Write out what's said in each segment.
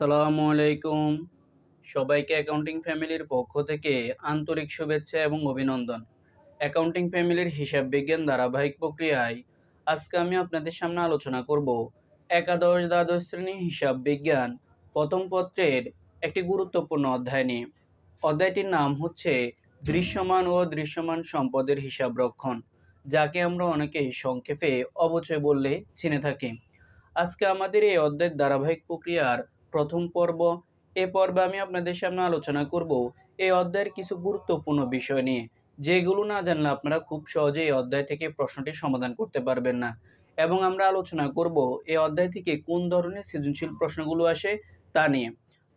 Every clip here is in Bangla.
আসসালামু আলাইকুম। সবাইকে অ্যাকাউন্টিং ফ্যামিলির পক্ষ থেকে আন্তরিক শুভেচ্ছা এবং অভিনন্দন। অ্যাকাউন্টিং ফ্যামিলির হিসাব বিজ্ঞান ধারাবাহিক প্রক্রিয়ায় আজকে আমি আপনাদের সামনে আলোচনা করব একাদশ দ্বাদশ শ্রেণি হিসাব বিজ্ঞান প্রথম পত্রের একটি গুরুত্বপূর্ণ অধ্যায় নিয়ে। অধ্যায়টির নাম হচ্ছে দৃশ্যমান ও দৃশ্যমান সম্পদের হিসাব রক্ষণ, যাকে আমরা অনেকেই সংক্ষেপে অবচয় বললে চিনে থাকি। আজকে আমাদের এই অধ্যায়ের ধারাবাহিক প্রক্রিয়ার প্রথম পর্ব। এ পর্বে আমি আপনাদের সামনে আলোচনা করব এই অধ্যায়ের কিছু গুরুত্বপূর্ণ বিষয় নিয়ে, যেগুলো না জানলে আপনারা খুব সহজে এই অধ্যায় থেকে প্রশ্নটি সমাধান করতে পারবেন না। এবং আমরা আলোচনা করব এই অধ্যায় থেকে কোন ধরনের সৃজনশীল প্রশ্নগুলো আসে তা নিয়ে।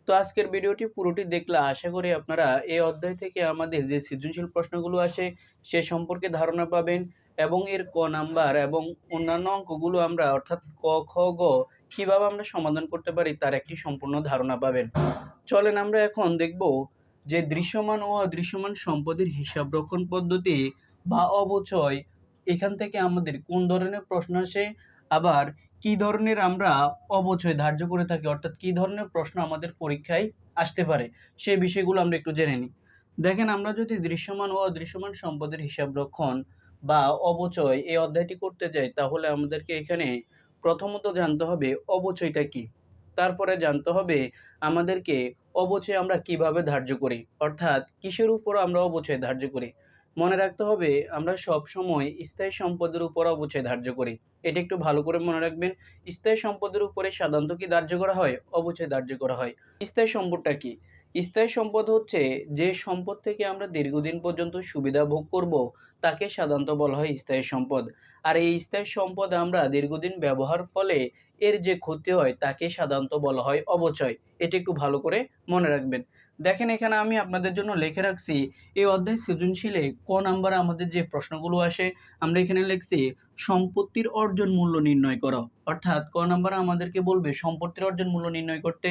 তো আজকের ভিডিওটি পুরোটি দেখলে আশা করি আপনারা এই অধ্যায় থেকে আমাদের যে সৃজনশীল প্রশ্নগুলো আসে সে সম্পর্কে ধারণা পাবেন এবং এর ক নাম্বার এবং অন্যান্য অঙ্কগুলো আমরা অর্থাৎ ক, খ, গ কীভাবে আমরা সমাধান করতে পারি তার একটি সম্পূর্ণ ধারণা পাবেন। চলেন আমরা এখন দেখব যে দৃশ্যমান ও অদৃশ্যমান সম্পদের হিসাব রক্ষণ পদ্ধতি বা অবচয়, এখান থেকে আমাদের কোন ধরনের প্রশ্ন আসে, আবার কি ধরনের আমরা অবচয় ধার্য করে থাকি, অর্থাৎ কি ধরনের প্রশ্ন আমাদের পরীক্ষায় আসতে পারে সেই বিষয়গুলো আমরা একটু জেনে নিই। দেখেন, আমরা যদি দৃশ্যমান ও অদৃশ্যমান সম্পদের হিসাব রক্ষণ বা অবচয় এই অধ্যায়টি করতে যাই, তাহলে আমাদেরকে এখানে প্রথমত জানতে হবে অবচয়টা কি। তারপরে জানতে হবে আমাদেরকে অবচয় আমরা কীভাবে ধার্য করি, অর্থাৎ কিসের উপর আমরা অবচয় ধার্য করি। মনে রাখতে হবে আমরা সব সময় স্থায়ী সম্পদের উপর অবচয় ধার্য করি। এটা একটু ভালো করে মনে রাখবেন, স্থায়ী সম্পদের উপরে সাধারণত কি ধার্য করা হয়? অবচয় ধার্য করা হয়। স্থায়ী সম্পদটা কি? স্থায়ী সম্পদ হচ্ছে যে সম্পদ থেকে আমরা দীর্ঘদিন পর্যন্ত সুবিধা ভোগ করব তাকে সাধারণত বলা হয় স্থায়ী সম্পদ। আর এই স্থায়ী সম্পদ আমরা দীর্ঘদিন ব্যবহার ফলে এর যে ক্ষতি হয়, তাকে সাধারণত বলা হয় অবচয়। এটি একটু ভালো করে মনে রাখবেন। দেখেন, এখানে আমি আপনাদের জন্য লিখে রাখছি, এই অধ্যায় সৃজনশীলে ক নাম্বারে আমাদের যে প্রশ্নগুলো আসে, আমরা এখানে লিখছি, সম্পত্তির অর্জন মূল্য নির্ণয় করো। অর্থাৎ ক নাম্বারে আমাদেরকে বলবে, সম্পত্তির অর্জন মূল্য নির্ণয় করতে।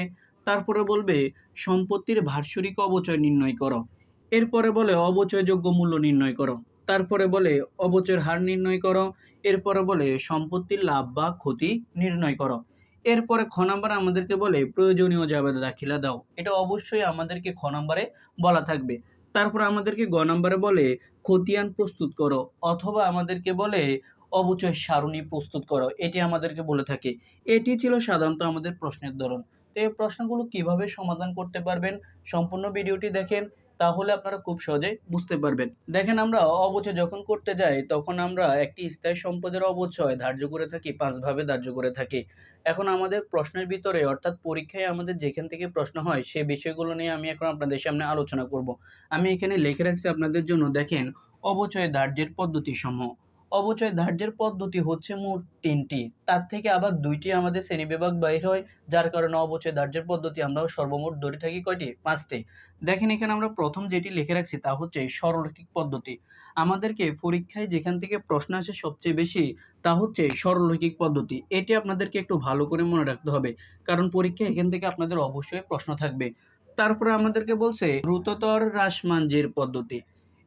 তারপরে বলবে, সম্পত্তির ভার্ষরিক অবচয় নির্ণয় করো। এরপরে বলে, অবচয়যোগ্য মূল্য নির্ণয় করো। তারপরে বলে অবচয়ের হার নির্ণয় করো, এরপরে বলে সম্পত্তির লাভ বা ক্ষতি নির্ণয় করো। এরপরে খ নাম্বার আমাদেরকে বলে প্রয়োজনীয় জাবেদা দাখিলা দাও। এটা অবশ্যই আমাদেরকে খ নাম্বারে বলা থাকবে। তারপর আমাদেরকে গ নাম্বারে বলে খতিয়ান প্রস্তুত করো, অথবা আমাদেরকে বলে অবচয় সারণী প্রস্তুত করো, এটি আমাদেরকে বলে থাকে। এটি ছিল সাধারণত আমাদের প্রশ্নের ধরন। তো এই প্রশ্নগুলো কীভাবে সমাধান করতে পারবেন, সম্পূর্ণ ভিডিওটি দেখেন। তাহলে আপনারা খুব সহজে বুঝতে পারবেন। দেখেন আমরা অবচয় যখন করতে যাই, তখন আমরা একটি স্থায়ী সম্পদের অবচয় ধার্য করে থাকি, পাঁচভাবে ধার্য করে থাকি। এখন আমাদের প্রশ্নের ভিতরে, অর্থাৎ পরীক্ষায় আমাদের যেখান থেকে প্রশ্ন হয়, সে বিষয়গুলো নিয়ে আমি এখন আপনাদের সামনে আলোচনা করব। আমি এখানে লিখে রাখছি আপনাদের জন্য, দেখেন, অবচয় ধার্যের পদ্ধতি সমূহ অবচয় ধার্যের পদ্ধতি হচ্ছে মোট তিনটি। তার থেকে আবার দুইটি আমাদের শ্রেণীবিভাগ বাইর হয়, যার কারণে অবচয় ধার্যের পদ্ধতি আমরা সর্বমোট ধরে থাকি কয়টি? পাঁচটি। দেখেন, এখানে আমরা প্রথম যেটি লিখে রাখছি তা হচ্ছে সরলরৈখিক পদ্ধতি। আমাদেরকে পরীক্ষায় যেখান থেকে প্রশ্ন আসে সবচেয়ে বেশি, তা হচ্ছে সরলরৈখিক পদ্ধতি। এটি আপনাদেরকে একটু ভালো করে মনে রাখতে হবে, কারণ পরীক্ষায় এখান থেকে আপনাদের অবশ্যই প্রশ্ন থাকবে। তারপরে আমাদেরকে বলছে দ্রুততর হ্রাসমানজের পদ্ধতি।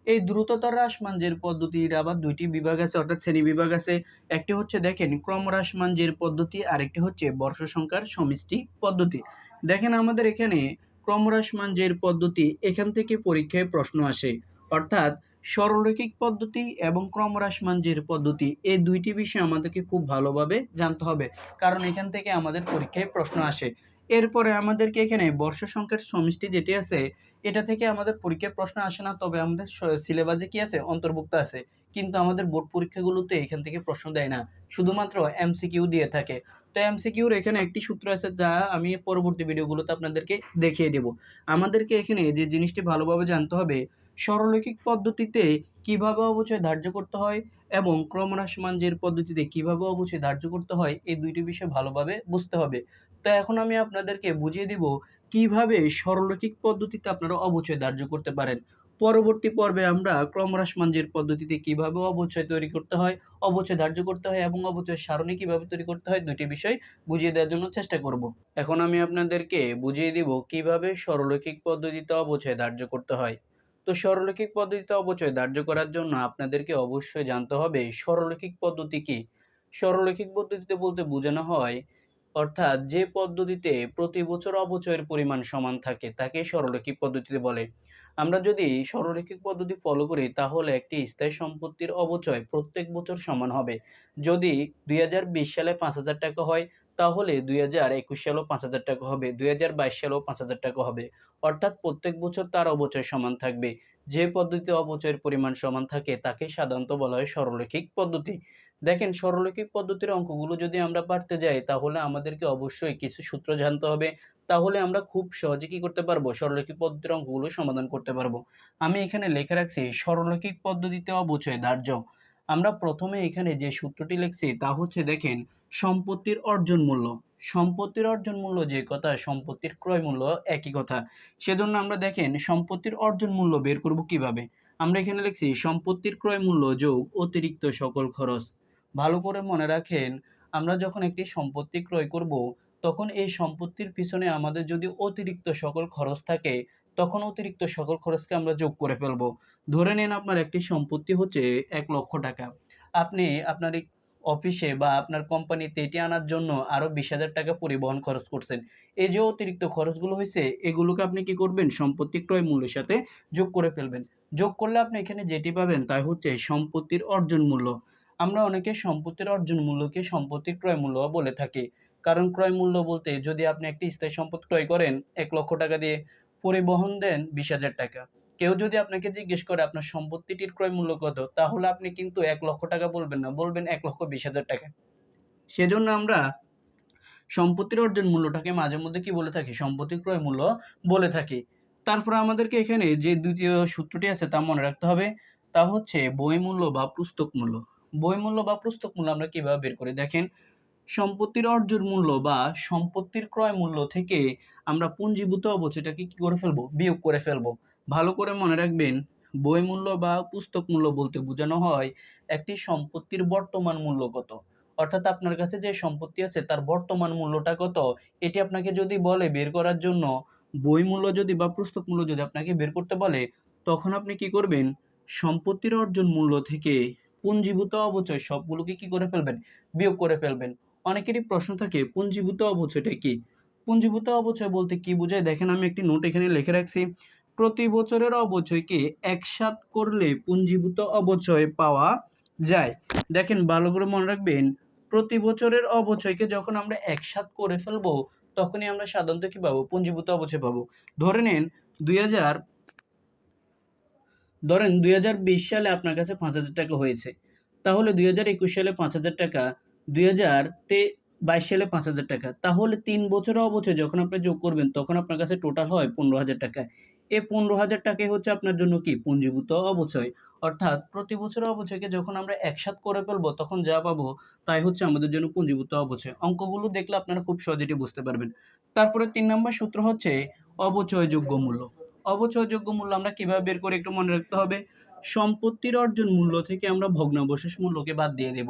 এই দ্রুততর হ্রাসমানজের পদ্ধতির আবার দুইটি বিভাগ আছে, অর্থাৎ শ্রেণি বিভাগ আছে। একটি হচ্ছে দেখেন ক্রম হ্রাসমানজের পদ্ধতি, আরেকটি হচ্ছে বর্ষ সংখ্যার সমষ্টি পদ্ধতি। দেখেন আমাদের এখানে ক্রমহ্রাসমান জের পদ্ধতি, এখান থেকে পরীক্ষায় প্রশ্ন আসে। অর্থাৎ সরলরৈখিক পদ্ধতি এবং ক্রমহ্রাসমান জের পদ্ধতি, এই দুইটি বিষয় আমাদেরকে খুব ভালোভাবে জানতে হবে, কারণ এখান থেকে আমাদের পরীক্ষায় প্রশ্ন আসে। এরপরে আমাদেরকে এখানে বর্ষ সংখ্যার সমষ্টি যেটি আছে, এটা থেকে আমাদের পরীক্ষায় প্রশ্ন আসে না, তবে আমাদের সিলেবাসে কি আছে? অন্তর্ভুক্ত আছে। কিন্তু আমাদের বোর্ড পরীক্ষাগুলোতে এখান থেকে প্রশ্ন দেয় না। শুধুমাত্র এমসিকিউ দিয়ে থাকে। তো এমসিকিউর এখানে একটি সূত্র আছে যা আমি পরবর্তী ভিডিওগুলোতে আপনাদেরকে দেখিয়ে দেব। আমাদেরকে এখানে যে জিনিসটি ভালোভাবে জানতে হবে সরলৌকিক পদ্ধতিতে কীভাবে অবচয় ধার্য করতে হয় এবং ক্রমহ্রাসমান যে পদ্ধতিতে কীভাবে অবচয় ধার্য করতে হয়, এই দুইটি বিষয় ভালোভাবে বুঝতে হবে। তো এখন আমি আপনাদেরকে বুঝিয়ে দিব কীভাবে সরলৌকিক পদ্ধতিতে আপনারা অবচয় ধার্য করতে পারেন। পরবর্তী পর্বে আমরা ক্রমহ্রাসমানজের পদ্ধতিতে কীভাবে অবচয় তৈরি করতে হয়, অবচয় ধার্য করতে হয় এবং অবচয় সারণী কীভাবে তৈরি করতে হয় দুটি বিষয় বুঝিয়ে দেওয়ার জন্য চেষ্টা করব। এখন আমি আপনাদেরকে বুঝিয়ে দিব কীভাবে সরলৌকিক পদ্ধতিতে অবচয় ধার্য করতে হয়। তো সরলৌকিক পদ্ধতিতে অবচয় ধার্য করার জন্য আপনাদেরকে অবশ্যই জানতে হবে সরলৌকিক পদ্ধতি কি? সরলৌকিক পদ্ধতিতে বলতে বোঝানো হয় অর্থাৎ যে পদ্ধতিতে প্রতি বছর অবচয়ের পরিমাণ সমান থাকে, তাকে সরলরৈখিক পদ্ধতিতে বলে। আমরা যদি সরলরৈখিক পদ্ধতি ফলো করি, তাহলে একটি স্থায়ী সম্পত্তির অবচয় প্রত্যেক বছর সমান হবে। যদি দুই হাজার বিশ সালে পাঁচ হাজার টাকা হয়, তাহলে দুই হাজার একুশ সালেও পাঁচ হাজার টাকা হবে, দুই হাজার বাইশ সালেও পাঁচ হাজার টাকা হবে। অর্থাৎ প্রত্যেক বছর তার অবচয় সমান থাকবে। যে পদ্ধতিতে অবচয়ের পরিমাণ সমান থাকে, তাকে সাধারণত বলা হয় সরলরৈখিক পদ্ধতি। দেখেন সরলরৈখিক পদ্ধতির অঙ্কগুলো যদি আমরা পারতে যাই, তাহলে আমাদেরকে অবশ্যই কিছু সূত্র জানতে হবে। তাহলে আমরা খুব সহজে কি করতে পারব? সরলরৈখিক পদ্ধতির অঙ্কগুলো সমাধান করতে পারব। আমি এখানে লিখে রাখছি সরলরৈখিক পদ্ধতিতে অবচয় ধার্য আমরা প্রথমে এখানে যে সূত্রটি লিখছি, তা হচ্ছে দেখেন, সম্পত্তির অর্জন মূল্য। সম্পত্তির অর্জন মূল্য যে কথা, সম্পত্তির ক্রয় মূল্য একই কথা। সেজন্য আমরা দেখেন, সম্পত্তির অর্জন মূল্য বের করব কীভাবে? আমরা এখানে লিখছি, সম্পত্তির ক্রয় মূল্য যোগ অতিরিক্ত সকল খরচ। ভালো করে মনে রাখেন, আমরা যখন একটি সম্পত্তি ক্রয় করব, তখন এই সম্পত্তির পিছনে আমাদের যদি অতিরিক্ত সকল খরচ থাকে, তখন অতিরিক্ত সকল খরচকে আমরা যোগ করে ফেলব। ধরে নিন আপনার একটি সম্পত্তি হচ্ছে এক লক্ষ টাকা। আপনি আপনার অফিসে বা আপনার কোম্পানিতে এটি আনার জন্য আরও বিশ হাজার টাকা পরিবহন খরচ করছেন। এই যে অতিরিক্ত খরচগুলো হয়েছে, এগুলোকে আপনি কি করবেন? সম্পত্তি ক্রয় মূল্যের সাথে যোগ করে ফেলবেন। যোগ করলে আপনি এখানে যেটি পাবেন তা হচ্ছে সম্পত্তির অর্জন মূল্য। আমরা অনেকে সম্পত্তির অর্জন মূল্যকে সম্পত্তির ক্রয় মূল্য বলে থাকি। কারণ ক্রয় মূল্য বলতে যদি আপনি একটি স্থায়ী সম্পদ ক্রয় করেন, এক লক্ষ টাকা দিয়ে পরিবহন দেন বিশ হাজার টাকা। কেউ যদি আপনাকে জিজ্ঞেস করে আপনার সম্পত্তিটির ক্রয় মূল্য কত, তাহলে আপনি কিন্তু এক লক্ষ টাকা বলবেন না, বলবেন এক লক্ষ বিশ হাজার টাকা। সেজন্য আমরা সম্পত্তির অর্জন মূল্যটাকে মাঝে মধ্যে কি বলে থাকি? সম্পত্তির ক্রয় মূল্য বলে থাকি। তারপরে আমাদেরকে এখানে যে দ্বিতীয় সূত্রটি আছে তা মনে রাখতে হবে। তা হচ্ছে বই মূল্য বা পুস্তক মূল্য বই মূল্য বা পুস্তক মূল্য আমরা কীভাবে বের করি? দেখেন, সম্পত্তির অর্জন মূল্য বা সম্পত্তির ক্রয় মূল্য থেকে আমরা পুঞ্জীভূত অবচয়টাকে কি করে ফেলব? বিয়োগ করে ফেলব। ভালো করে মনে রাখবেন বই মূল্য বা পুস্তক মূল্য বলতে বোঝানো হয় একটি সম্পত্তির বর্তমান মূল্য কত। অর্থাৎ আপনার কাছে যে সম্পত্তি আছে, তার বর্তমান মূল্যটা কত? এটি আপনাকে যদি বলে বের করার জন্য বই মূল্য যদি বা পুস্তক মূল্য যদি আপনাকে বের করতে বলে, তখন আপনি কি করবেন? সম্পত্তির অর্জন মূল্য থেকে পুঞ্জীভূত অবচয়, সবগুলোকে কি করে ফেলবেন? বিয়োগ করে ফেলবেন। অনেকেরই প্রশ্ন থাকে, পুঞ্জীভূত অবচয়টা কি? পুঞ্জীভূত অবচয় বলতে কি বোঝায়? দেখেন আমি একটি নোট এখানে লিখে রাখছি। প্রতি বছরের অবচয়কে একসাথ করলে পুঞ্জীভূত অবচয় পাওয়া যায়। দেখেন, ভালো করে মনে রাখবেন, প্রতি বছরের অবচয়কে যখন আমরা একসাথ করে ফেলব, তখনই আমরা সাধারণত কি পাবো? পুঞ্জীভূত অবচয় পাবো। ধরে নিন, দুই হাজার ধরেন দুই হাজার বিশ সালে আপনার কাছে পাঁচ হাজার টাকা হয়েছে, তাহলে দুই হাজার একুশ সালে পাঁচ হাজার টাকা, দুই হাজার তে বাইশ সালে পাঁচ হাজার টাকা, তাহলে তিন বছর অবচয় যখন আপনি যোগ করবেন, তখন আপনার কাছে টোটাল হয় পনেরো হাজার টাকা। এই পনেরো হাজার টাকাই হচ্ছে আপনার জন্য কি? পুঞ্জীভূত অবচয় অর্থাৎ প্রতি বছর অবচয়কে যখন আমরা একসাথ করে ফেলব, তখন যা পাবো তাই হচ্ছে আমাদের জন্য পুঞ্জীভূত অবচয় অঙ্কগুলো দেখলে আপনারা খুব সহজে এটি বুঝতে পারবেন। তারপরে তিন নম্বর সূত্র হচ্ছে অবচয়যোগ্য মূল্য। অবচয়যোগ্য মূল্য আমরা কীভাবে বের করে একটু মনে রাখতে হবে? সম্পত্তির অর্জন মূল্য থেকে আমরা ভগ্নাবশেষ মূল্যকে বাদ দিয়ে দেব।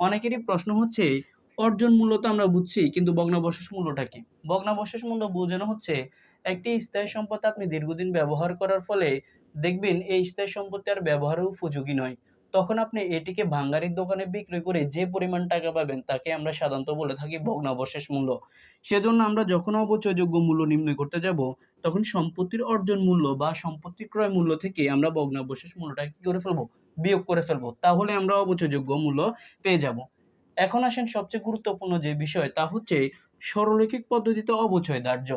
অনেকেরই প্রশ্ন হচ্ছে, অর্জন মূল্য তো আমরা বুঝছি, কিন্তু ভগ্নাবশেষ মূল্যটা কি? ভগ্নাবশেষ মূল্য বোঝানো হচ্ছে, একটি স্থায়ী সম্পদ আপনি দীর্ঘদিন ব্যবহার করার ফলে দেখবেন এই স্থায়ী সম্পত্তি আর ব্যবহারও উপযোগী নয়। তখন আপনি এটিকে ভাঙ্গারির দোকানে বিক্রি করে যে পরিমাণ টাকা পাবেন তাকে আমরা সাধারণত বলে থাকি ভগ্নাবশেষ মূল্য। সেজন্য আমরা যখন অবচয়যোগ্য মূল্য নির্ণয় করতে যাব, তখন সম্পত্তির অর্জন মূল্য বা সম্পত্তি ক্রয় মূল্য থেকে আমরা ভগ্নাবশেষ মূল্যটা কি করে ফেলব? বিয়োগ করে ফেলব। তাহলে আমরা অবচয়যোগ্য মূল্য পেয়ে যাব। এখন আসেন সবচেয়ে গুরুত্বপূর্ণ যে বিষয়, তা হচ্ছে সরলরৈখিক পদ্ধতিতে অবচয় ধার্য।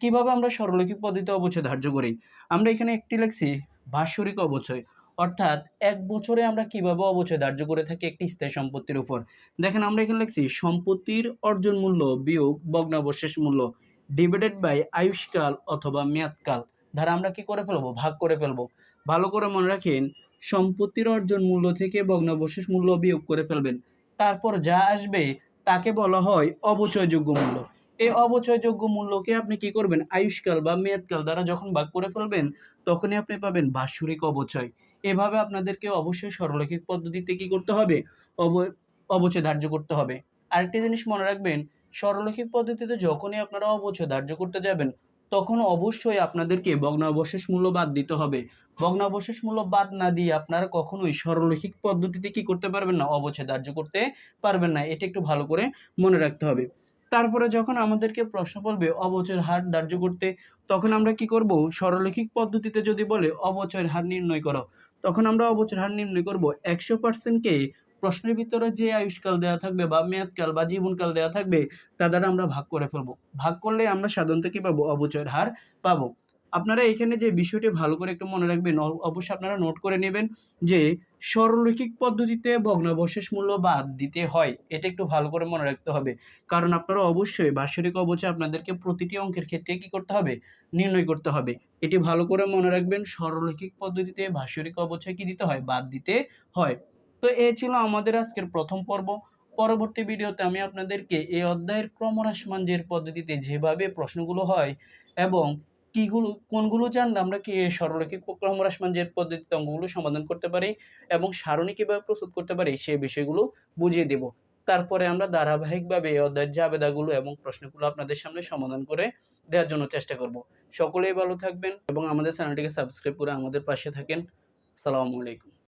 কীভাবে আমরা সরলরৈখিক পদ্ধতিতে অবচয় ধার্য করি? আমরা এখানে একটি লেখছি, বাৎসরিক অবচয়। অর্থাৎ এক বছরে আমরা কীভাবে অবচয় ধার্য করে থাকি একটি স্থায়ী সম্পত্তির উপর? দেখেন আমরা এখানে লিখছি, সম্পত্তির অর্জন মূল্য বিয়োগ ভগ্নাবশেষ মূল্য ডিভাইডেড বাই আয়ুষ্কাল অথবা মেয়াদকাল। ধারা আমরা কি করে ফেলব? ভাগ করে ফেলব। ভালো করে মনে রাখেন, সম্পত্তির অর্জন মূল্য থেকে ভগ্নাবশেষ মূল্য বিয়োগ করে ফেলবেন। তারপর যা আসবে তাকে বলা হয় অবচয়যোগ্য মূল্য। এই অবচয়যোগ্য মূল্যকে আপনি কি করবেন? আয়ুষ্কাল বা মেয়াদকাল দ্বারা যখন ভাগ করে ফেলবেন, তখনই আপনি পাবেন বাৎসরিক অবচয়। এভাবে আপনাদেরকে অবশ্যই সরলরৈখিক পদ্ধতিতে কি করতে হবে? অব, অবচয় ধার্য করতে হবে। আরেকটি জিনিস মনে রাখবেন সরলরৈখিক পদ্ধতিতে যখনই আপনারা অবচয় ধার্য করতে যাবেন, তখন অবশ্যই আপনাদেরকে ভগ্নাবশেষ মূল্য বাদ দিতে হবে। ভগ্নাবশেষ মূল্য বাদ না দিয়ে আপনারা কখনোই সরলরৈখিক পদ্ধতিতে কি করতে পারবেন না, অবচয় ধার্য করতে পারবেন না। এটা একটু ভালো করে মনে রাখতে হবে। তারপরে যখন আমাদেরকে প্রশ্ন বলবে, অবচয়ের হার ধার্য করতে, তখন আমরা কি করব? সরলরৈখিক পদ্ধতিতে যদি বলে, অবচয়ের হার নির্ণয় করো তখন আমরা অবচয়ের হার নির্ণয় করব। একশো পার্সেন্টকে প্রশ্নের ভিতরে যে আয়ুষ্কাল দেওয়া থাকবে বা মেয়াদকাল বা জীবনকাল দেওয়া থাকবে, তা দ্বারা আমরা ভাগ করে ফেলব। ভাগ করলে আমরা সাধারণত কি পাবো? অবচয়ের হার পাবো। আপনারা এখানে যে বিষয়টি ভালো করে একটু মনে রাখবেন অবশ্যই আপনারা নোট করে নেবেন যে সরলরৈখিক পদ্ধতিতে ভগ্নাবশেষ মূল্য বাদ দিতে হয়। এটা একটু ভালো করে মনে রাখতে হবে। কারণ আপনারা অবশ্যই বাৎসরিক অবচয় আপনাদেরকে প্রতিটি অঙ্কের ক্ষেত্রে কি করতে হবে? নির্ণয় করতে হবে। এটি ভালো করে মনে রাখবেন সরলরৈখিক পদ্ধতিতে বাৎসরিক অবচয় কি দিতে হয়? বাদ দিতে হয়। তো এ ছিল আমাদের আজকের প্রথম পর্ব। পরবর্তী ভিডিওতে আমি আপনাদেরকে এই অধ্যায়ের ক্রমহ্রাসমান যে পদ্ধতিতে যেভাবে প্রশ্নগুলো হয় এবং কিগুলো কোনগুলো জানলে আমরা কি সরলরৈখিক ক্রমহ্রাসমান জের পদ্ধতিতে অঙ্কগুলো সমাধান করতে পারি এবং সারণী কীভাবে প্রস্তুত করতে পারি সেই বিষয়গুলো বুঝিয়ে দেব। তারপরে আমরা ধারাবাহিকভাবে এই অধ্যায়ের জাবেদাগুলো এবং প্রশ্নগুলো আপনাদের সামনে সমাধান করে দেওয়ার জন্য চেষ্টা করব। সকলেই ভালো থাকবেন এবং আমাদের চ্যানেলটিকে সাবস্ক্রাইব করে আমাদের পাশে থাকেন। সালামু আলাইকুম।